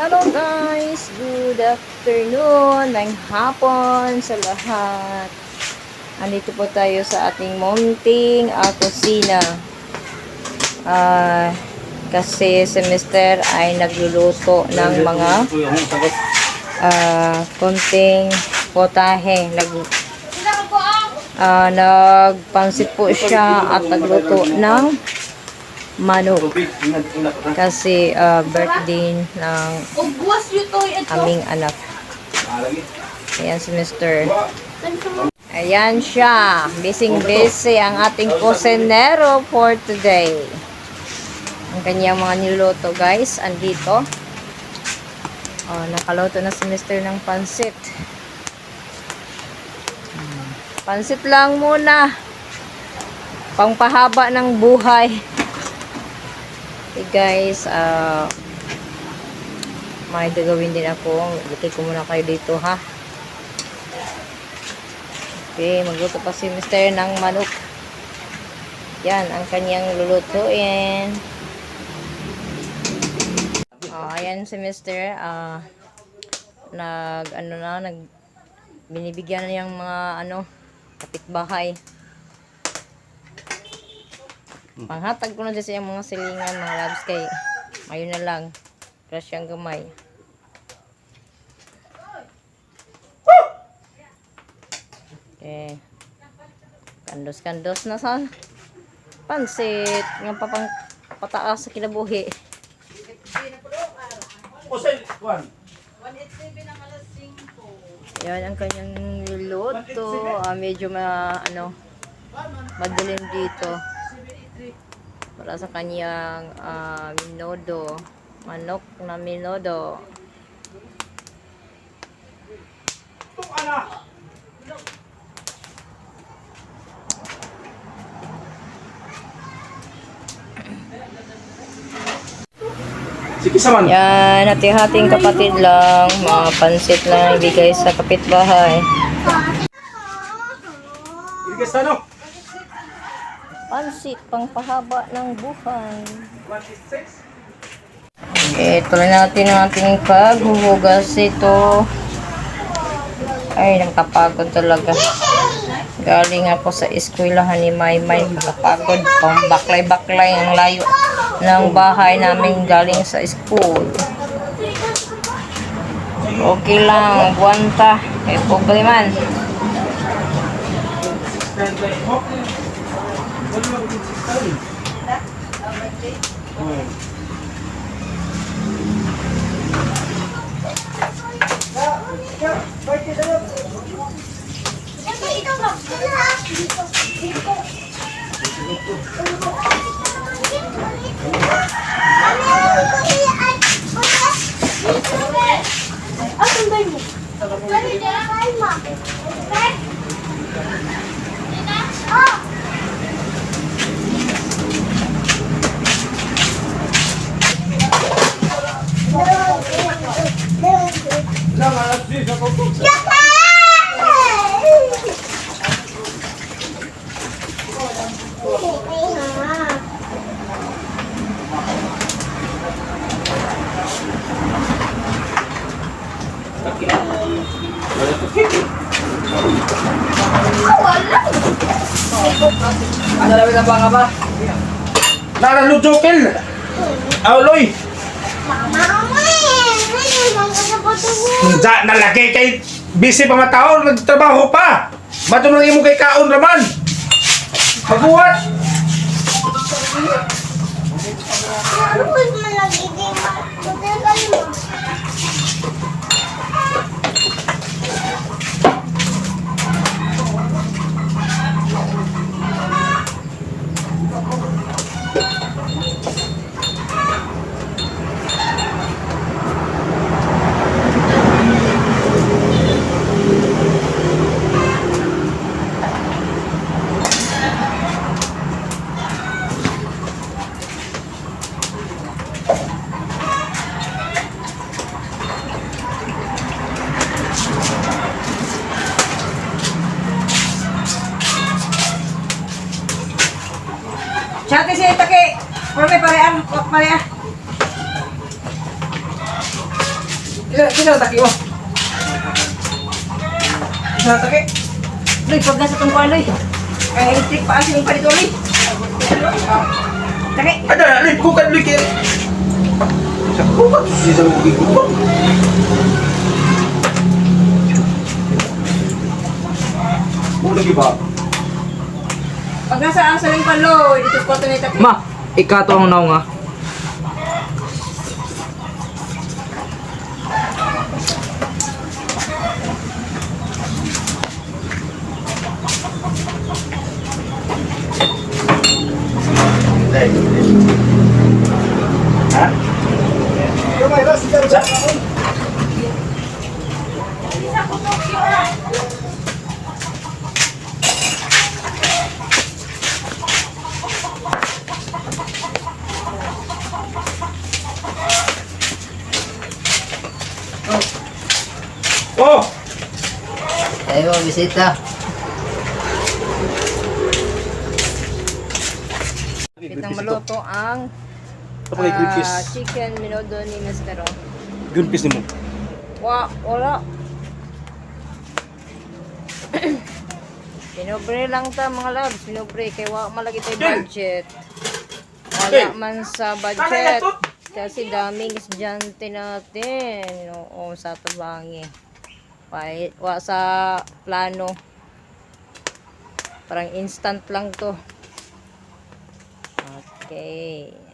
Hello guys! Good afternoon! May hapon sa lahat. Andito po tayo sa ating munting uh, kusina. Ah, kasi semester ay nagluluto ng mga ah, konting potahe. Nag, ah, nagpansit po siya at nagluto ng manok. Kasi ah, birthday ng aming anak. Ayan si Mr. Ayan siya. Busy-busy ang ating kusinero for today. Ang kanyang mga niluto guys. Andito. Oh, nakaluto na si Mr. ng pansit. Hmm. Pansit lang muna. Pangpahaba ng buhay. Okay guys, ah may gagawin din ako. Lagay ko muna kayo dito ha. Okay, magluto pa si Mr. ng manok. Yan, ang kanyang lulutuin. Oh, ayan si Mr. Ah, nag, ano na, nag, binibigyan na yung mga, ano, kapitbahay. Panghatag ko na dyan sa iyang mga silingan, mga labs kay, ayun na lang. Crush ang gamay. Okay. Kandos-kandos na sa pansit. Nga papang pataas sa kinabuhi. Yan ang kanyang niluto. Ah, medyo ma, ano, madilim dito. Para sa kanyang ah, minodo. Manok na minodo. Yan, hati-hating kapatid lang. Mga pansit lang ibigay sa kapitbahay. Iligas na no? Pansit, pangpahaba ng buhay. 26. Okay, tuloy natin ang ating paghuhugas ito. Ay, nakapagod talaga. Galing ako sa eskwelahan ni Maymay. Nakapagod. Pambaklay-baklay ang layo ng bahay namin galing sa school. Okay lang, buwanta. Eh, pobre man. Ano na ba nga ba? Nara Lujokel. Auloy. Da nalagay kay busy pa mga tao, nagtrabaho pa. Bato lang imo kay kaon raman. Pagbuhat. Chati si Taki. Pare parean. Parean. Kisa na taki mo. Kisa na taki. Loy, pag nasa itong kuwan, Loy. Ang electric pa asin yung palito, Loy. Taki. Ada na, lip ko kan likit. Sa ko ba? Di sa lugi ko. Mo lagi ba? Pag nasa asa yung pan, Loy, dito ko ito na taki. Ma, ikato ang naong nga. Ha? Sa? Oh! Tayo, bisita. Pitang maluto ang green ah, chicken minudo ni Mr. O. Green peas ni mo. Wa, wala. Pinobre lang ta mga loves, pinobre kay wa malagi tay budget. Wala man sa budget. Kasi daming estudyante natin. Oo, sa tabangi. Wa, wa sa plano. Parang instant lang to. Okay.